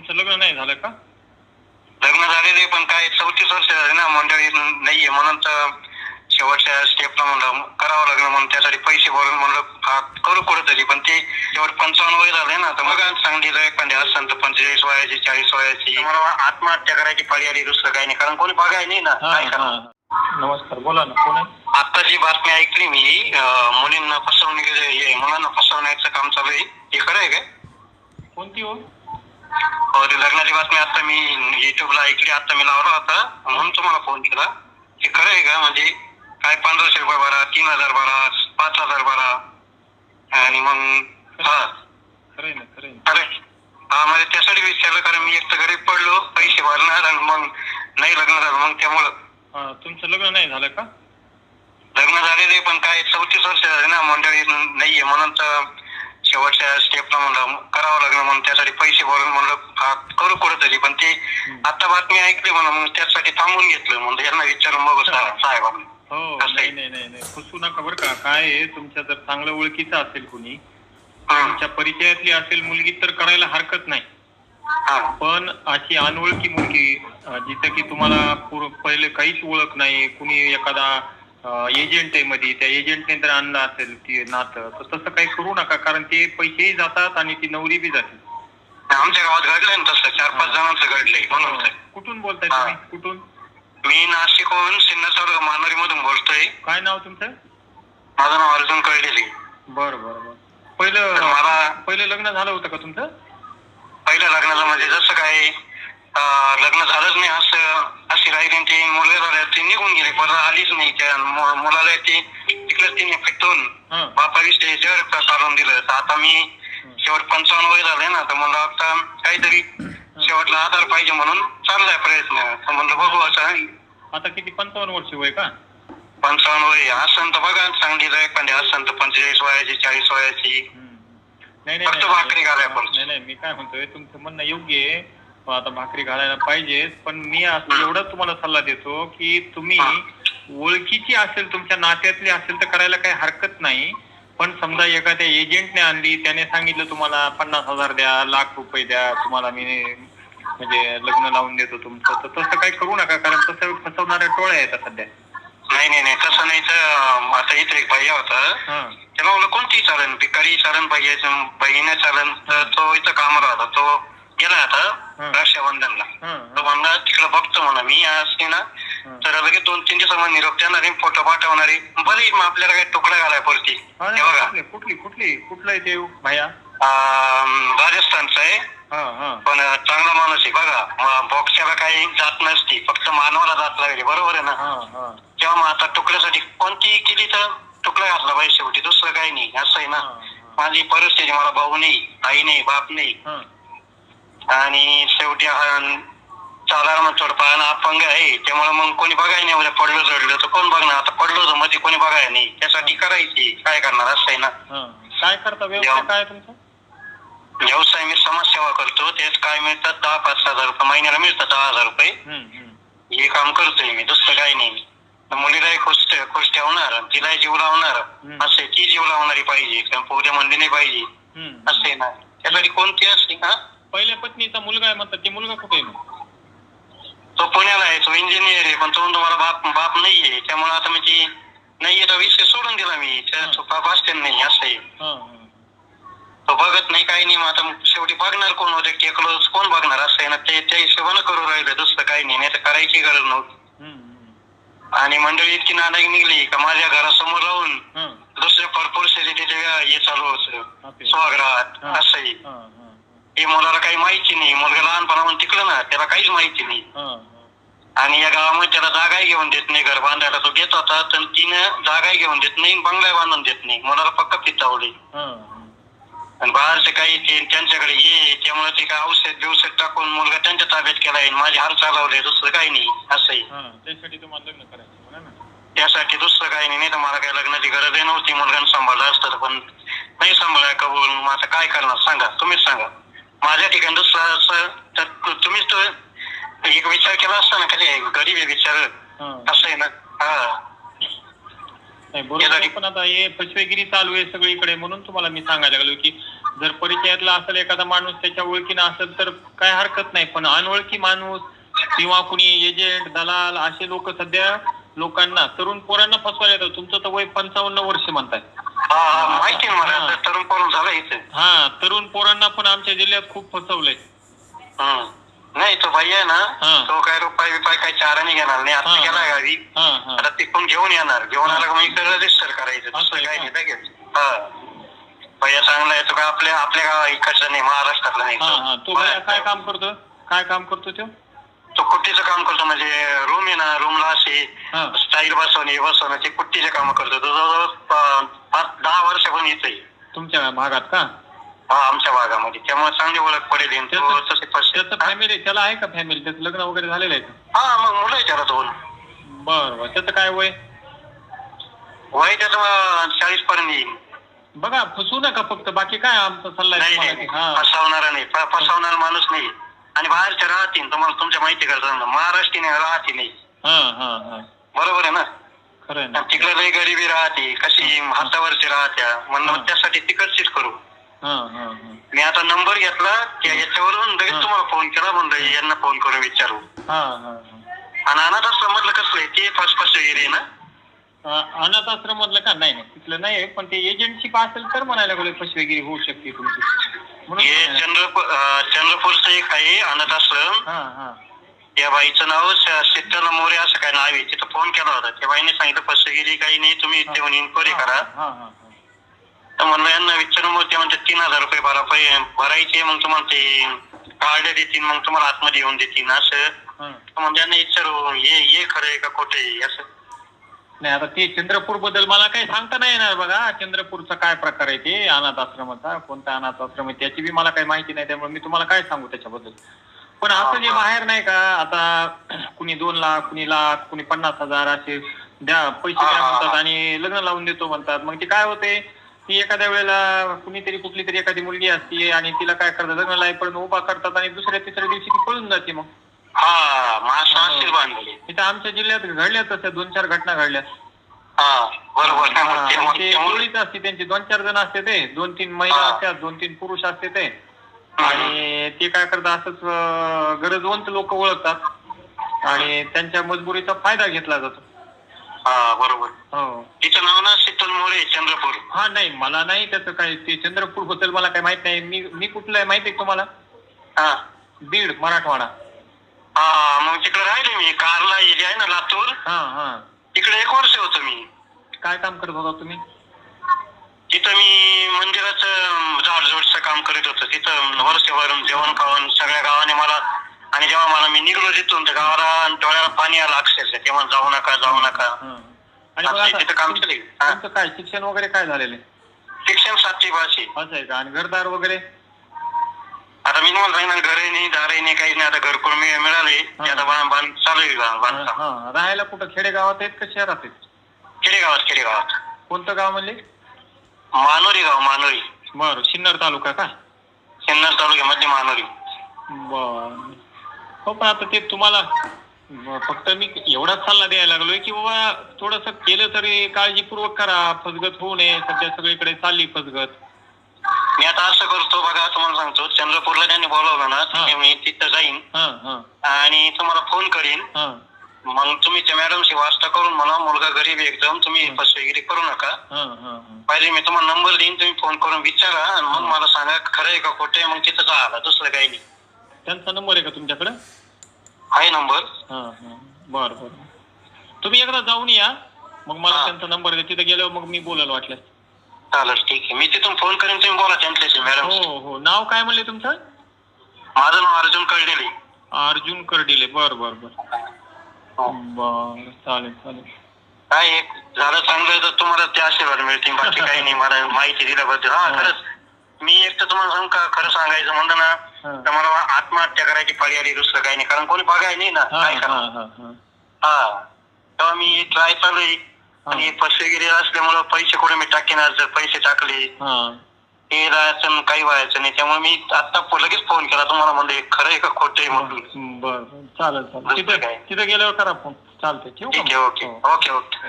तुमचं लग्न नाही झालं का? लग्न झालेले पण काय चौतीस वर्ष झाले ना मंडळी नाहीये. म्हणून तर शेवटच्या स्टेपला म्हणलं करावं लागलं. म्हणून त्यासाठी पैसे भरून म्हणलं हा, करू कुठेतरी. पण ते शेवट पंचावन्न वय झाले ना. तर मग सांगली जर एखादी असं तर पंचेचाळीस वयाची चाळीस वयाची. मला आत्महत्या करायची पाळी आली दुसरं काही नाही. कारण कोणी बघाय नाही ना. काय करणार? नमस्कार. बोला ना कोण आहे? आता जी बातमी ऐकली मी मुलींना फसवणूक हे मुलांना फसवण्याचं काम चालू आहे. हे खरं आहे काय? कोणती हो? हो ते लग्नाची बातमी आता मी युट्यूबला ऐकली आता मी लावला होता. म्हणून तुम्हाला फोन केला. हे खरं आहे का? म्हणजे काय पंधराशे रुपये भरा तीन हजार भरा पाच हजार भरा. आणि मग हा. खरं आहे ना खरं आहे ना. अरे हा म्हणजे त्यासाठी विचारलं कारण मी एक तर गरीब पडलो पैसे भरणार आणि मग नाही लग्न झालं मग त्यामुळं. हा, तुमचं लग्न नाही झालं का? लग्न झालेले पण काय चौतीस वर्ष झाले ना मंडळी नाहीये. म्हणून तर शेवटच्या स्टेपला म्हणलं करावं लागलं म्हणून त्यासाठी पैसे भरून म्हणलं हा, करू कुठेतरी. पण ते आता बातमी ऐकली म्हणून मग त्यासाठी थांबून घेतलं. म्हणजे यांना विचारून बघू साहेबांना. हो नाही. नाही नाही नाही. फसू नका बरं का. काय आहे तुमच्या जर चांगलं ओळखीचं असेल कुणी. तुमच्या परिचयातली असेल मुलगी तर करायला हरकत नाही. पण अशी अनोळखी मुलगी जिथं की तुम्हाला पहिले काहीच ओळख नाही कुणी एखादा एजंट आहे मध्ये त्या एजंटने जर आणलं असेल ती नातं तर तसं काही करू नका कारण ते पैसेही जातात आणि ती नवरी बी जाते. आमच्या गावात घडलंय ना तसं चार पाच जणांचं घडलंय म्हणून. कुठून बोलताय. तुम्ही? कुठून? मी नाशिकहून सिन्नर मानोरी मधून बोलतोय. काय नाव तुमचं? माझं नाव अर्जुन कळलेली. बरं बरं बरं. पहिलं मला- पहिलं लग्न झालं होतं का तुमचं? पहिल्या लग्नाचं म्हणजे जसं काय लग्न झालंच नाही असं अशी राहिली आणि ती मुलं झाल्या ती निघून गेली. परत आलीच नाही त्या मु- मुलाला ती तिकडे तिने फिटून हा. बापाविषयी जर काढून दिलं. तर आता मी शेवट पंचावन्न वय झाले ना तर म्हणलं आता काहीतरी शेवटला आधार पाहिजे म्हणून चाललाय प्रयत्न. तर म्हणलं बघू असं आता किती पंचावन्न वर्ष वय का? पंचावन्न वय. असं तर बघा सांगली जर एखादी असं तर पंचेचाळीस वयाची चाळीस वयाची. हम्म. नाही नाही फक्त नाही, भाकरी घालायला पण. नाही नाही मी काय म्हणतोय तुमचं म्हणणं योग्य आहे. पण आता भाकरी घालायला पाहिजे. पण मी असं एवढाच तुम्हाला सल्ला देतो की तुम्ही ओळखीची असेल तुमच्या नात्यातली असेल तर करायला काही हरकत नाही. पण समजा एखाद्या एजंटने आणली त्याने सांगितलं तुम्हाला पन्नास हजार द्या लाख रुपये द्या तुम्हाला मी म्हणजे लग्न लावून देतो तुमचं. तर तसं काही करू नका कारण तसं फसवणाऱ्या टोळ्या आहेत सध्या. नाही नाही नाही. तसं नाही तर अं, आता इथे एक भैया होता. त्याला म्हणलं कोणती चालन? भिकारी चालन पाहिजे बहिणी चालन? तर तो इथं कामाला होता. तो गेला आता. रक्षाबंधनला तो म्हणला तिकडे बघतो म्हणा मी असते ना तर लगेच दोन तीन दिवसामध्ये निरोप देणार आहे फोटो पाठवणारे भले मग आपल्याला काही तुकडा घालाय बघा. कुठली कुठली कुठली आहे ते भैया? राजस्थानचं आहे. हा हा. पण चांगला माणूस आहे बघा. बॉक्सला काही जात नसती फक्त मानवाला जात लागली बरोबर आहे ना? तेव्हा मग आता तुकड्यासाठी कोणती केली तर तुकडा घातला पाहिजे शेवटी दुसरं काही नाही असं आहे ना? माझी परिस्थिती मला भाऊ नाही आई नाही बाप नाही. आणि शेवटी मग थोडं पायानं अपंग आहे त्यामुळे मग कोणी बघाय नाही उद्या पडलं चढलं तर कोण बघणार? आता पडलो तर मध्ये कोणी बघाय नाही. त्यासाठी करायची. काय करणार असं आहे ना काय करता? व्यवसाय काय आहे तुमचा? व्यवसाय मी समाजसेवा करतो. तेच काय मिळतात दहा पाच हजार रुपये. महिन्याला मिळतात दहा हजार रुपये. हे काम करतोय मी. दुसरं काही नाही मुलीलाही खुश खुश ठेवणार. तिलाही जीव लावणार. असे ती जीव लावणारी पाहिजे. कारण पोरे म्हणली नाही पाहिजे. असं ना. त्यासाठी कोणती असते? का पहिल्या पत्नीचा मुलगा आहे म्हणतात ते मुलगा कुठे आहे मग? तो पुण्याला आहे तो इंजिनियर आहे पण तो म्हणतो मला बाप बाप नाहीये त्यामुळे आता म्हणजे नाहीये तर विषय सोडून दिला मी त्या तो बाप असते नाही असं आहे हा, हा. तो बघत नाही काही नाही मग आता शेवटी बघणार कोण होते टेकलो कोण बघणार असं आहे ना ते त्या हिशोबानं करू राहिलं दुसरं काही नाही नाही तर करायची गरज नव्हती हम्म, हम्म. आणि मंडळी इतकी नालायक निघली का माझ्या घरासमोर राहून हा, दुसऱ्या भरपूर तिथे हे चालू होतं हा. असंही हा, हा, हे मुलाला काही माहिती नाही. मुलगा लहानपणाहून टिकलं ना त्याला काहीच माहिती नाही. आणि या गावामध्ये त्याला जागाही घेऊन देत नाही. घर बांधायला तो घेत होता तर तिनं जागाही घेऊन देत नाही बंगला बांधून देत नाही. मुलाला पक्क पितावली. आणि बाहेरचे काही ते त्यांच्याकडे ये त्यामुळे ते काय औषध बिवषध टाकून मुलगा त्यांच्या ताब्यात केलाय माझे हाल चालवले दुसरं काही नाही. असंही. त्यासाठी तुम्हाला लग्न करायचं म्हणा ना. त्यासाठी दुसरं काही नाही. नाही तर मला काही लग्नाची गरजही नव्हती. मुलगानं सांभाळलं असतं पण नाही सांभाळाय कबूल. मग आता काय करणार? सांगा. तुम्हीच सांगा. माझ्या ठिकाणी तर तुम्हीच तो एक विचार केला असता ना कधी गरीब आहे विचार. असं आहे ना. हा. नाही बरोबर पण आता हे फसवेगिरी चालू आहे सगळीकडे म्हणून तुम्हाला मी सांगायला लागलो की जर परिचयातला असेल एखादा माणूस त्याच्या ओळखीनं असेल तर काय हरकत नाही पण अनोळखी माणूस किंवा कुणी एजंट दलाल असे लोक सध्या लोकांना तरुण पोरांना फसवायला येतात. तुमचं तर वय पंचावन्न वर्ष म्हणताय. माहिती मला. तरुण पोरण झालं इथे. हा तरुण पोरांना पण आमच्या जिल्ह्यात खूप फसवलंय. नाही तो भाई आहे. ना तो काय रुपये बिपाय काय चाराने घेणार नाही. आता. गेला गावी आता तिकडून घेऊन येणार. घेऊन. आला मग इकडे रजिस्टर करायचं. दुसरं आहे काही का? नाही लगेच. हा. भैया चांगला आहे. तो काय आपल्या आपल्या गावा इकडचा नाही महाराष्ट्रातला नाही तो. काय काम करतो? काय काम करतो तो? तो कुट्टीचं काम करतो? म्हणजे रूम आहे ना रूमला असे हा स्टाईल बसवणे बसवणं ते कुट्टीचे काम करतो तो जवळजवळ पाच दहा वर्षापासून येतोय तुमच्या भागात का? हा आमच्या भागामध्ये. त्यामुळे चांगली ओळख पडेल आणि तो त्याचं- तसे पैसे त्याचं फॅमिली त्याला आहे का फॅमिली त्याचं लग्न वगैरे झालेलं आहे का? हा मग मुलं आहे त्याला दोन. बरं बरं. त्याचं काय वय? वय त्याचं चाळीस पर्यंत येईल. बघा फसू नका फक्त. बाकी काय आमचा सल्ला आहे नाही तुम्हाला नाही. की हा. फसवणारा नाही. फ- फसवणारा माणूस नाही. आणि बाहेरच्या राहतील. तुम्हाला तुमच्या माहिती करता महाराष्ट्रीय राहते नाही. हा हा हा. बरोबर आहे ना? खरं आहे ना. आणि तिकडे लई गरिबी राहते कशी हातावरची राहत्या म्हणलं मग त्यासाठी तिकडचीच करू. हा हा हा. मी आता नंबर घेतला त्या याच्यावरून लगेच. तुम्हाला फोन केला म्हणलं यांना फोन करून विचारू. हा हा हा. आणि अनाथ आश्रमातलं कसं आहे ते फर्स्ट फर्स्ट वगैरे ना? अं, अनाथ आश्रम मधलं का? नाही नाही. तिथलं नाही पण ते एजंटशिप असेल तर म्हणायला गेलं फसवेगिरी होऊ शकते तुमची. म्हणून हे म्हणायला- चंद्रपूर अं, चंद्रपूरचं एक आहे अनाथ आश्रम. हा हा. त्या बाईचं नाव शीतल मोरे असं काय नाव आहे? तिथं फोन केला होता. त्या बाईने सांगितलं फसवेगिरी काही नाही तुम्ही इथे इन्क्वायरी करा. हा हा हा. तर म्हणलं यांना विचारून मग ते म्हणते तीन हजार रुपये भरा पै- भरायचे मग तुम्हाला ते कार्ड देतील मग तुम्हाला आतमध्ये येऊन देतील असं. म्हणजे यांना विचारू ये ये खरं आहे का खोटं असं. नाही आता ते चंद्रपूरबद्दल मला काही सांगता नाही येणार बघा. चंद्रपूरचा काय प्रकार आहे ते? अनाथ आश्रमाचा कोणता अनाथ आश्रम आहे त्याची बी मला काही माहिती नाही त्यामुळे मी तुम्हाला काय सांगू त्याच्याबद्दल? पण असं जे बाहेर नाही का आता कुणी दोन लाख कुणी लाख कुणी पन्नास हजार असे द्या पैसे द्या म्हणतात आणि लग्न लावून देतो म्हणतात. मग ते काय होते? ती एखाद्या वेळेला कुणीतरी कुठली तरी एखादी मुलगी असते आणि तिला काय करतात? लग्न लाईपर्यंत उभा करतात आणि दुसऱ्या तिसऱ्या दिवशी ती पळून जाते मग. हा इथं आमच्या जिल्ह्यात घडल्या तशा दोन चार घटना घडल्या. ते- टोळीच असते त्यांची दोन चार जण असते ते. दोन तीन महिला. असतात दोन तीन पुरुष असते ते. आणि ते काय करतात असंच गरजवंत लोक ओळखतात आणि त्यांच्या मजबुरीचा फायदा घेतला जातो. हा बरोबर. हो. तिचं नाव ना शीतल मोरे चंद्रपूर. हा नाही मला नाही त्याचं काय ते चंद्रपूरबद्दल मला काही माहीत नाही. मी मी कुठलं आहे माहिती आहे तुम्हाला? हा. बीड मराठवाडा. हा मग तिकडे राहिले मी. कारला एरिया आहे ना लातूर. हा हा. तिकडे एक वर्ष होतो मी. काय काम करत होता तुम्ही? तिथं मी मंदिराचं झाडझोडचं काम करीत होतो तिथं वर्षभर जेवण खावण सगळ्या गावाने मला आणि जेव्हा मला मी निघलो तिथून तर गावाला डोळ्याला पाणी आलं अक्षरशः. तेव्हा जाऊ नका जाऊ नका. आणि तिथं काम केलं काय? शिक्षण वगैरे काय झालेलं शिक्षण सातवी भाषे असं आहे का? आणि घरदार वगैरे? आता मी तुम्हाला सांगितलं घरही नाही दारही नाही काही नाही. आता घरकुल मी मिळाले. ते आता बांध चालू आहे बांधकाम हा. राहायला कुठं? खेडेगावात आहेत का शहरात आहेत? खेडेगावात खेडेगावात. कोणतं गाव म्हणले? मानोरी गाव मानोरी. बरं सिन्नर तालुका का? सिन्नर तालुक्यामध्ये मानोरी. बर. हो पण आता ते तुम्हाला ब- फक्त मी एवढाच सल्ला द्यायला लागलोय की बाबा थोडस केलं तरी काळजीपूर्वक करा फसगत होऊ नये सध्या सगळीकडे चालली फसगत. मी आता असं करतो बघा तुम्हाला सांगतो चंद्रपूरला त्यांनी बोलावलं ना हा. तर मी तिथं जाईन. हा हा. आणि तुम्हाला फोन करीन. हा. मग तुम्ही त्या मॅडमशी वास्ता करून म्हणा मुलगा गरीब आहे एकदम तुम्ही हं. फसवेगिरी करू नका. हा हा हा. पहिले मी तुम्हाला नंबर देईन तुम्ही फोन करून विचारा आणि मग मला सांगा खरं आहे का खोटं आहे? मग तिथं जा दुसरं काही नाही. त्यांचा नंबर आहे का तुमच्याकडे? आहे नंबर. बर बर. तुम्ही एकदा जाऊन या मग मला. त्यांचा नंबर द्या. तिथे गेल्यावर मग मी बोलायला वाटलं. चालेल ठीक आहे. मी तिथून फोन करीन तुम्ही बोला त्यांच्याशी मॅडम हो हो. नाव काय म्हणले तुमचं? माझं नाव अर्जुन कळलेले अर्जुन कर्डिले. बर बर बर. बर चालेल चालेल. काय एक झालं चांगलं तर तुम्हाला ते आशीर्वाद मिळतील बाकी काही नाही मला माहिती दिल्याबद्दल. हा हो. खरंच मी एक तर तुम्हाला सांगू का खरं सांगायचं म्हणलं ना हा. तर मला आत्महत्या करायची पाळी आली दुसरं काही नाही कारण कोणी बघाय नाही ना हा काय हा करणार हा हा. हा. तेव्हा मी ट्राय चालू आहे. आणि फसवेगिरी असल्यामुळं पैसे कुठे मी टाकेन आज? जर पैसे टाकले हा. हे राहायचं काही व्हायचं नाही. त्यामुळे मी आता लगेच फोन केला. तुम्हाला म्हणजे खरं आहे का खोटं आहे म्हणून. बर चालेल चालेल. दुसरं काय? तिथे गेल्यावर करा फोन चालतंय. ठेवू ठीक आहे का ओके? हो. Okay okay.